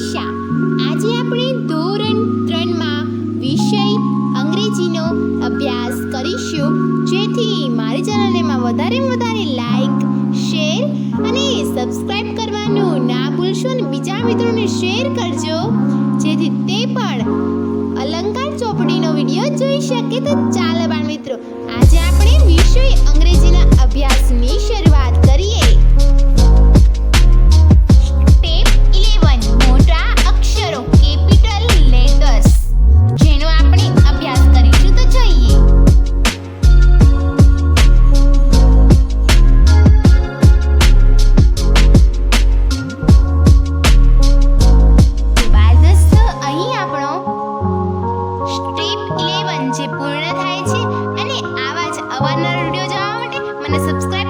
દિશા આજે આપણે ધોરણ ત્રણમાં વિષય અંગ્રેજીનો અભ્યાસ કરીશું. જેથી મારી ચેનલને વધારે વધારે લાઈક શેર અને સબસ્ક્રાઈબ કરવાનું ના ભૂલશો અને બીજા મિત્રોને શેર કરજો. જેથી તે પણ અલંકાર ચોપડીનો વીડિયો જોઈ શકે તો ચાલો બાળ મિત્રો. ઇલેવન જે પૂર્ણ થાય છે અને આવા જ અવારનવાર વીડિયો જોવા માટે મને સબસ્ક્રાઈબ